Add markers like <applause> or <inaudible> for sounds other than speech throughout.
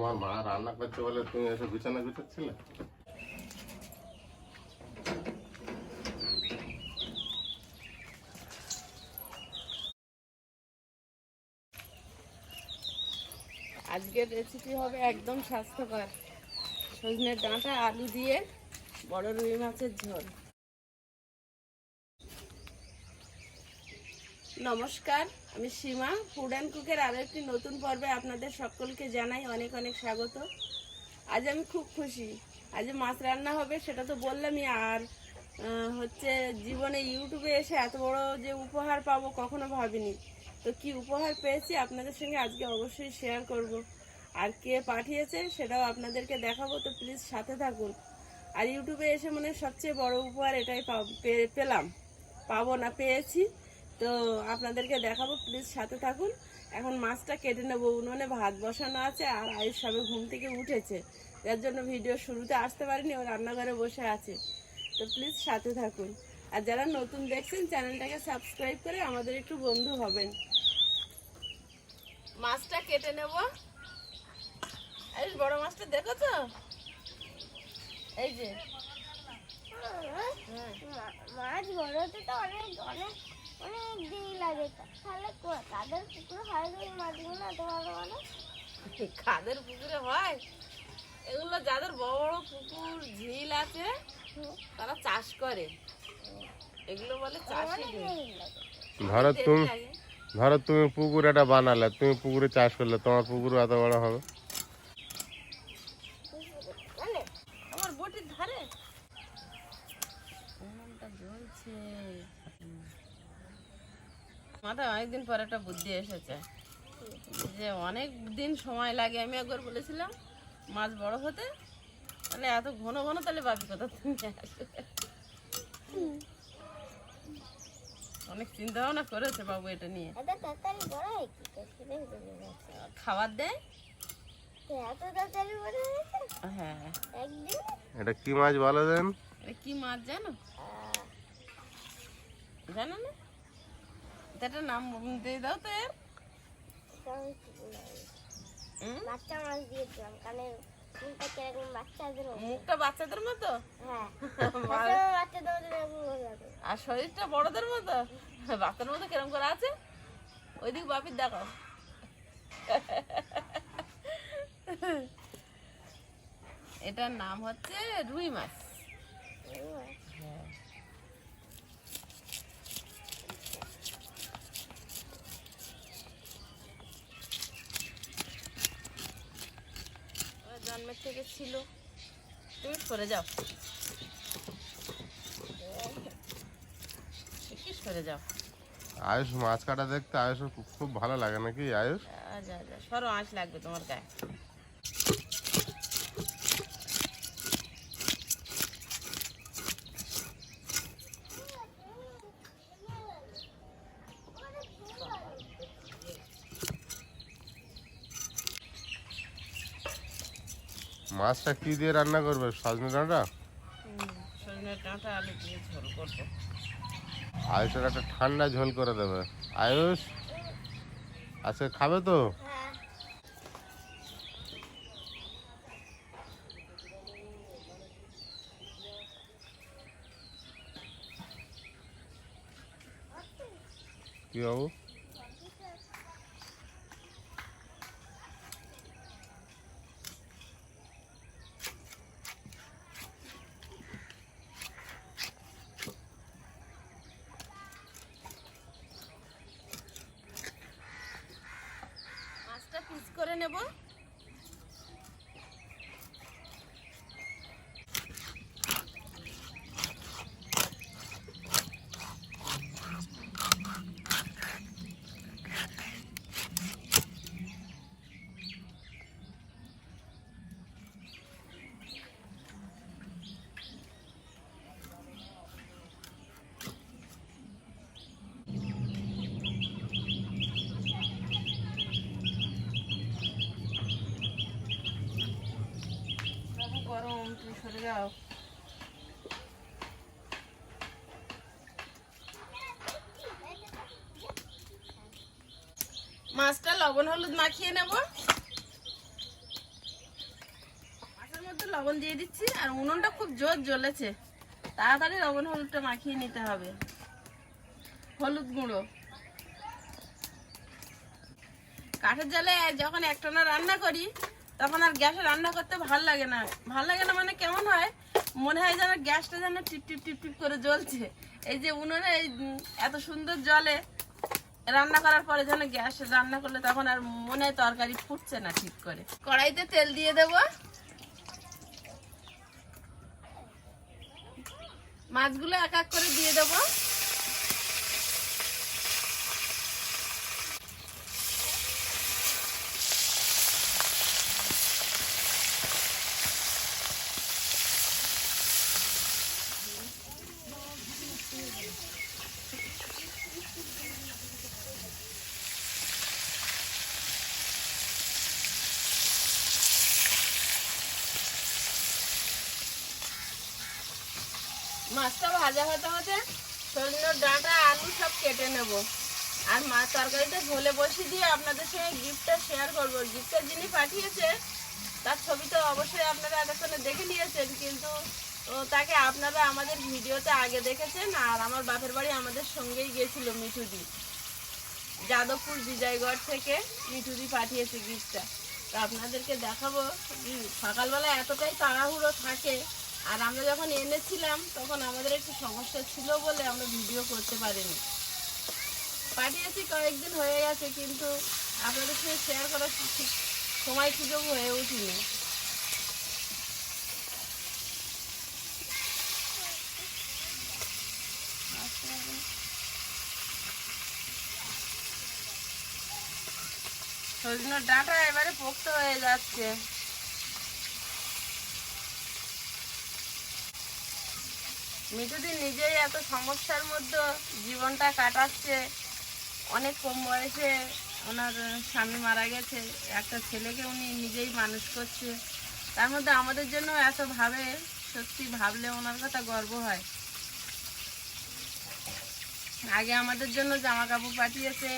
তোমার মা রান্না করছে বলে তুমি এসে বিছানা গুছাচ্ছিলে? আজকের রেসিপি হবে একদম স্বাস্থ্যকর। সজনের ডাঁটা, আলু দিয়ে বড় রুই মাছের ঝোল। নমস্কার, আমি সীমা ফুড অ্যান্ড কুকের আরও একটি নতুন পর্বে আপনাদের সকলকে জানাই অনেক অনেক স্বাগত। আজ আমি খুব খুশি। আজ মাছ রান্না হবে সেটা তো বললামই, আর হচ্ছে জীবনে ইউটিউবে এসে এত বড় যে উপহার পাবো কখনো ভাবিনি। তো কি উপহার পেয়েছি আপনাদের সঙ্গে আজকে অবশ্যই শেয়ার করব। আর কে পাঠিয়েছে সেটাও আপনাদেরকে দেখাবো, তো প্লিজ সাথে থাকুন। আর ইউটিউবে এসে মানে সবচেয়ে বড় উপহার এটাই পেলাম। পাবো না, পেয়েছি। তো আপনাদেরকে দেখাবো প্লিজ সাথে থাকুন। এখন মাছটা কেটে নেব, উনুনে ভাত বসানো আছে আর আয়ুষ সবে ঘুম থেকে উঠেছে। যার জন্য ভিডিও শুরুতে আসতে পারিনি, ও রান্নাঘরে বসে আছে। তো প্লিজ সাথে থাকুন। আর যারা নতুন দেখছেন, চ্যানেলটাকে সাবস্ক্রাইব করে আমাদের একটু বন্ধু হবেন। মাছটা কেটে নেব। এই বড় মাছটা দেখো তো। এই যে। মাছ বড় তো অনেক অনেক। অনেক দিন লাগে। তাহলে কো- তাদের পুকুরে হয় না এই মাছগুলো এত বড় বড় কাদের পুকুরে হয়? এগুলো যাদের বড় বড় পুকুর ঝিল আছে তারা চাষ করে। এগুলো বলে চাষি ধরো তুমি ধরো তুমি পুকুর একটা বানালে তুমি পুকুরে চাষ করলে তোমার পুকুর এত বড় হবে মানে আমার বটির ধারে উনুনটা জ্বলছে মাথায় অনেকদিন পর একটা বুদ্ধি এসেছে। যে অনেক দিন সময় লাগে আমি একবার বলেছিলাম মাছ বড় হতে তাহলে এত ঘন ঘন তাহলে বাকি কথা তুমি অনেক চিন্তা ভাবনা করেছে বাবু এটা নিয়ে। খাবার দেয়? হ্যাঁ এটা কি মাছ বলো দেন? এটা কি মাছ জানো? জানো না? এটা নাম দিয়ে দাও তো। এর? বাচ্চা মাছ দিয়েছিলাম কারণ ফুলটা কীরকম বাচ্চাদের মুখটা বাচ্চাদের মতো? হ্যাঁ। <laughs> আর- বাচ্চাদের মতো শরীরটা বড়দের মতো? বাচ্চার মতো কিরম করে আছে? ওইদিক বাপির দেখাও। <laughs> এটার নাম হচ্ছে রুই মাছ? জন্মের থেকে ছিল। তুমি সরে যাও। সরে যাও? আয়ুষ মাছ কাটা দেখতে আয়ুষ খুব ভালো লাগে নাকি আয়ুষ? আচ্ছা আচ্ছা সরো আঁশ লাগবে তোমার গায়ে। মাছটা কি দিয়ে রান্না করবে? সজনে ডাঁটা? সজনের ডাঁটা আলু দিয়ে ঝোল করব। আয়ুষের একটা ঠান্ডা ঝোল করে দেবে। আয়ুষ আজকে খাবে তো? কি বাবু মাছটা পিস করে নেব বাবু গরম তুমি সরে যাও। মাছটা লবণ হলুদ মাখিয়ে নেব। লবণ দিয়ে দিচ্ছি, আর উনুনটা খুব জোর জ্বলেছে। তাড়াতাড়ি লবণ হলুদটা মাখিয়ে নিতে হবে। হলুদ গুঁড়ো। কাঠের জালে যখন একটানা রান্না করি তখন আর গ্যাসে রান্না করতে ভালো লাগে না। ভালো লাগে না মানে কেমন হয়? মনে হয় যেন গ্যাসটা যেন টিপ টিপ টিপ টিপ করে জ্বলছে। এই যে উনুনে এই এত সুন্দর জলে রান্না করার পরে যেন গ্যাস রান্না করলে তখন আর মনে হয় তরকারি ফুটছে না ঠিক করে। কড়াইতে তেল দিয়ে দেব। মাছগুলো এক এক করে দিয়ে দেবো। মাছটা ভাজা হতে হতে সজনের ডাঁটা, আলু সব কেটে নেব। আর মাছ তরকারিটা ঝোলে বসিয়ে দিয়ে আপনাদের সঙ্গে গিফটটা শেয়ার করব। গিফটটা যিনি পাঠিয়েছে, তার ছবি তো অবশ্যই আপনারা এতক্ষণে দেখে নিয়েছেন, কিন্তু তাকে আপনারা আমাদের ভিডিওতে আগে দেখেছেন, আর আমার বাপের বাড়ি আমাদের সঙ্গেই গেছিল মিঠুদি। যাদবপুর বিজয়গড় থেকে মিঠুদি পাঠিয়েছে গিফটটা। তো আপনাদেরকে দেখাবো, সকালবেলা এতটাই তাড়াহুড়ো থাকে আর আমরা যখন এনেছিলাম, তখন আমাদের একটু সমস্যা ছিল বলে আমরা ভিডিও করতে পারিনি। পাঠিয়েছি, কয়েকদিন হয়ে গেছে, কিন্তু আপনাদের সঙ্গে শেয়ার করার সময় সুযোগ হয়ে সজনের ডাঁটা এবারে পোক্ত হয়ে যাচ্ছে। মিঠুদি নিজেই এত সমস্যার মধ্যে জীবনটা কাটাচ্ছে। অনেক কম বয়সে ওনার স্বামী মারা গেছে, একটা ছেলেকে উনি নিজেই মানুষ করছে। তার মধ্যে আমাদের জন্য এত ভাবে, সত্যি ভাবলে ওনার কথা গর্ব হয়। আগে আমাদের জন্য জামা কাপড় পাঠিয়েছে,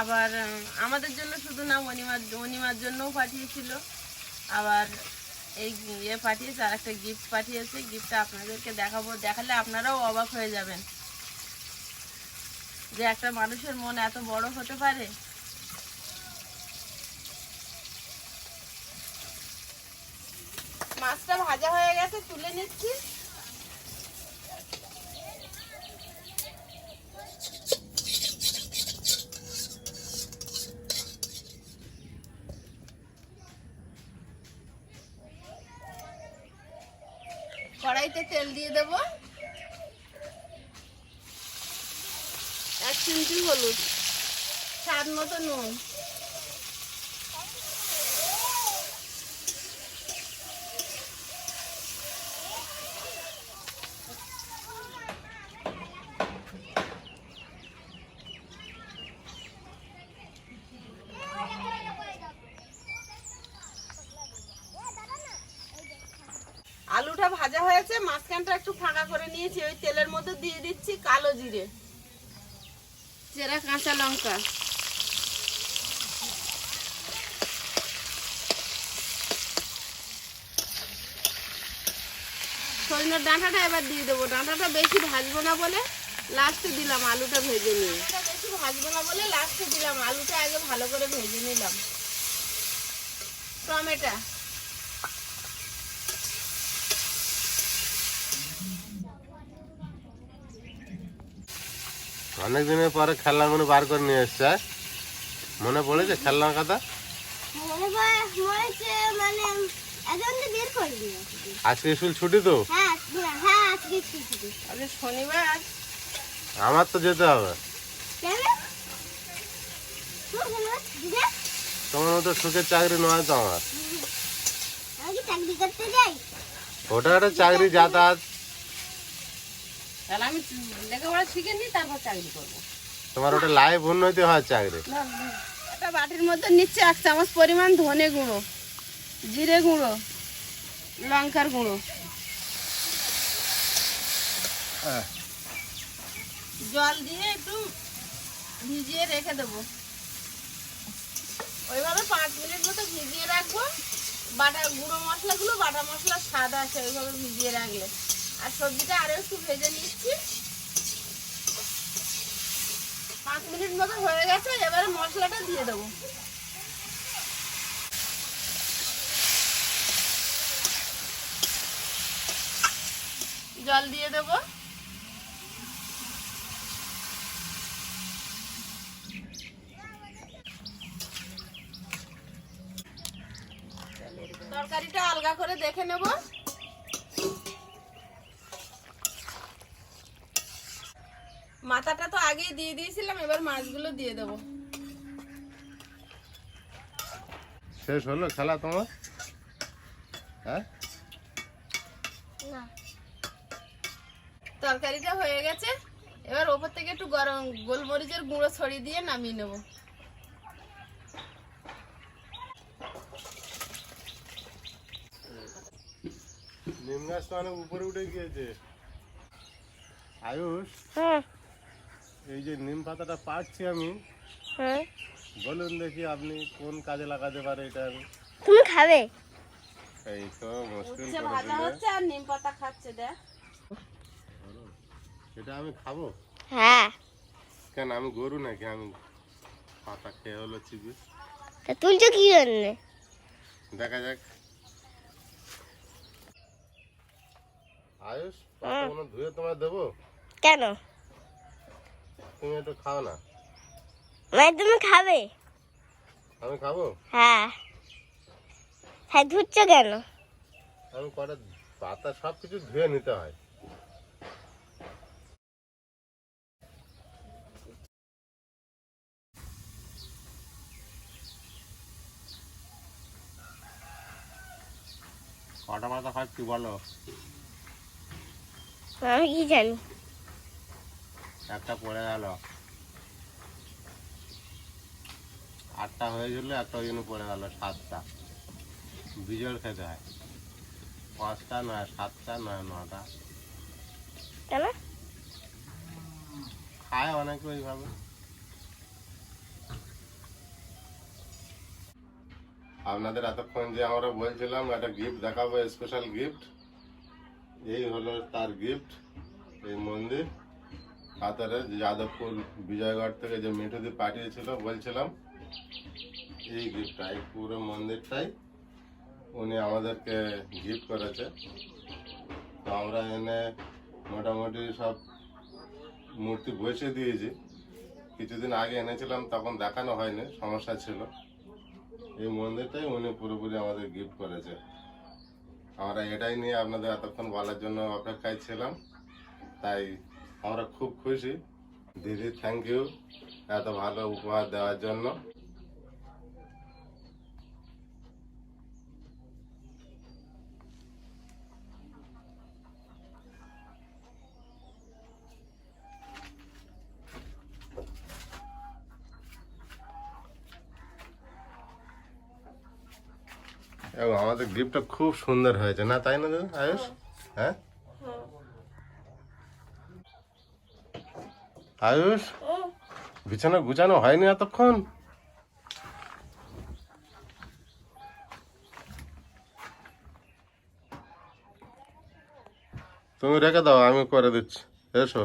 আবার আমাদের জন্য শুধু না অনিমার অনিমার জন্যও পাঠিয়েছিল। আবার এই ইয়ে পাঠিয়েছে আর একটা গিফট পাঠিয়েছে গিফটটা আপনাদেরকে দেখাবো। দেখালে আপনারাও অবাক হয়ে যাবেন। যে একটা মানুষের মন এত বড় হতে পারে। মাছটা ভাজা হয়ে গেছে, তুলে নিচ্ছি কড়াইতে তেল দিয়ে দেব। এক চিমটি হলুদ স্বাদ মতো নুন আলুটা ভাজা হয়েছে, মাঝখানটা একটু ফাঁকা করে নিয়েছি, ওই তেলের মধ্যে দিয়ে দিচ্ছি কালো জিরে। চেরা কাঁচা লঙ্কা। সজনের ডাঁটাটা এবার দিয়ে দেবো। ডাঁটাটা বেশি ভাজবো না বলে লাস্টে দিলাম আলুটা ভেজে নিয়ে। বেশি ভাজবো না বলে লাস্টে দিলাম আলুটা আগে ভালো করে ভেজে নিলাম। টমেটো। অনেক দিনের পরে খেলনাগুলো বার করে নিয়ে এসছে। মনে পড়েছে খেলনার কথা? মনে মানে আজকে স্কুল ছুটি তো? হ্যাঁ হ্যাঁ আমার তো যেতে হবে। তোমার মতো সুখের চাকরি নয় তো আমার। আমি কি চাকরি করতে যাই? ওটা একটা চাকরি যাতায়াত। তাহলে আমি লেখাপড়া শিখে নিই তারপর চাকরি করব। তোমার ওটা লাইফ উন্নতি হয় চাকরি? একটা বাটির মধ্যে নিচ্ছে এক চামচ পরিমাণ ধনে গুঁড়ো জিরে গুঁড়ো লঙ্কার গুঁড়ো। জল দিয়ে একটু ভিজিয়ে রেখে দেবো। ওইভাবে পাঁচ মিনিট মতো ভিজিয়ে রাখব। বাটা গুঁড়ো মশলাগুলো বাটা মশলার স্বাদ আছে ওইভাবে ভিজিয়ে রাখলে। আর সবজিটা আরও একটু ভেজে নিচ্ছি। পাঁচ মিনিট মতো হয়ে গেছে, এবারে মশলাটা দিয়ে দেবো। জল দিয়ে দেবো। তরকারিটা আলগা করে দেখে নেব মাথাটা তো আগেই দিয়ে দিয়েছিলাম এবার মাছগুলো দিয়ে দেবো। শেষ হলো খেলা তোমার? হ্যাঁ? না। তরকারিটা হয়ে গেছে এবার ওপর থেকে একটু গরম গোলমরিচের গুঁড়ো ছড়িয়ে দিয়ে নামিয়ে নেব। নিম গাছ তো অনেক উপরে উঠে গিয়েছে। আয়ুষ? হ্যাঁ। এই যে নিম পাতাটা পাচ্ছি আমি হ্যাঁ। বলুন দেখি আপনি কোন কাজে লাগাতে পারে এটা আমি। তুমি খাবে? এই তো মুশকিল করে ভাজা হচ্ছে আর নিম পাতা খাচ্ছে দেখ। এটা আমি খাব? হ্যাঁ। কেন আমি গরু নাকি? আমি পাতা খেয়ে হলো চিবি তা তুলছো কি জন্যে? দেখা যাক। আয়ুষ পাতাগুলো ধুয়ে তোমায় দেবো? কেন? তুমি একটু খাও না। মানে তুমি খাবে? আমি খাব? হ্যাঁ। হ্যাঁ ধুচ্ছ কেন? আমি কটা পাতা সব কিছু ধুয়ে নিতে হয়। কটা পাতা খাচ্ছি বলো। আমি কি জানি? একটা পড়ে গেল। আটটা হয়ে হয়েছিল একটা ওই জন্য পড়ে গেল সাতটা। বিজল খেতে হয়। পাঁচটা নয় সাতটা নয় নটা। খায় অনেকে ওইভাবে। আপনাদের এতক্ষণ যে আমরা বলছিলাম একটা গিফট দেখাবো স্পেশাল গিফট এই হলো তার গিফট এই মন্দির। কাতারে যাদবপুর বিজয়গড় থেকে যে মিঠুদি পাঠিয়েছিল, বলছিলাম, এই গিফটটা এই পুরো মন্দিরটাই উনি আমাদেরকে গিফট করেছে। তো আমরা এনে মোটামুটি সব মূর্তি বসিয়ে দিয়েছি। কিছুদিন আগে এনেছিলাম, তখন দেখানো হয়নি, সমস্যা ছিল। এই মন্দিরটাই উনি পুরোপুরি আমাদের গিফট করেছে। আমরা এটাই নিয়ে আপনাদের এতক্ষণ বলার জন্য অপেক্ষায় ছিলাম। তাই আমরা খুব খুশি। দিদি থ্যাংক ইউ এত ভালো উপহার দেওয়ার জন্য। এবং আমাদের গিফটটা খুব সুন্দর হয়েছে। না তাই না দাদা আয়ুষ? হ্যাঁ? আয়ুষ? বিছানা গুছানো হয়নি এতক্ষণ? তুমি রেখে দাও আমি করে দিচ্ছি। এসো।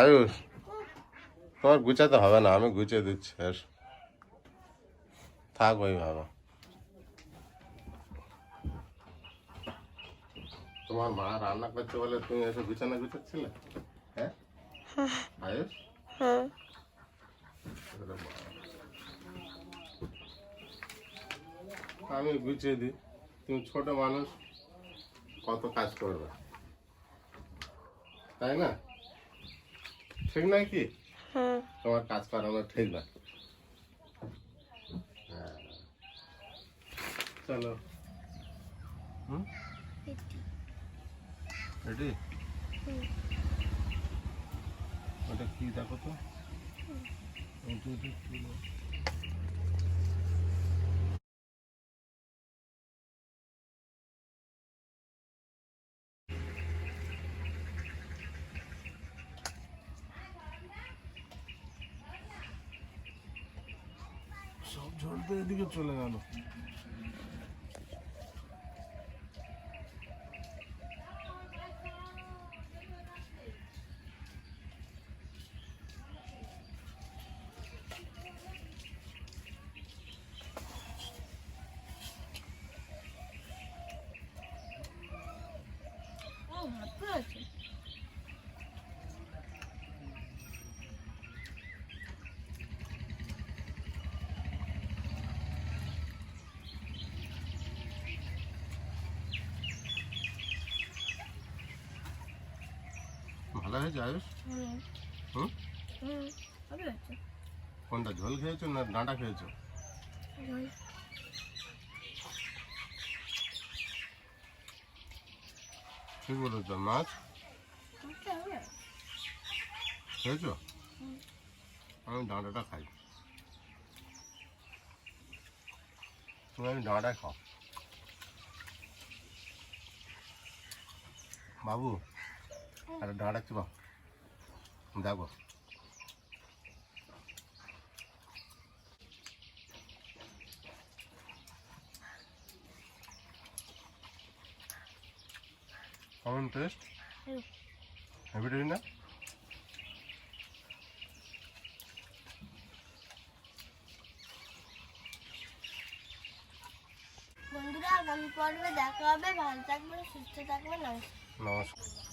আয়ুষ তোমার গুছাতে হবে না আমি গুছিয়ে দিচ্ছি এসো। থাক ওই ওইভাবে তোমার মা রান্না করছে বলে তুমি এসে বিছানা গুছাচ্ছিলে? হ্যাঁ? আয়ুষ হুম আমি গুছিয়ে দিই। তুমি ছোট মানুষ কত কাজ করবে? তাই না? ঠিক নয় কি? হুম তোমার কাজ করানো ঠিক না। হ্যাঁ। চলো। হুম? রেডি। ওটা কি দেখো তো? সব ঝড়তে এদিকে চলে গেল। ভালো হয়েছে আয়ুষ? হুম। হুম? কোনটা ঝোল খেয়েছো না ডাঁটা খেয়েছো? ঠিক তো মাছ। খেয়েছো? আমি ডাঁটাটা খাই। তুমি আমি ডাঁটা খাও। বাবু, একটা ডাঁটা চিবা দেখো। কেমন taste Have you taste that? বন্ধুরা আগামী পর্বে দেখা হবে। ভালো থাকবেন সুস্থ থাকবেন নমস্কার। নমস্কার।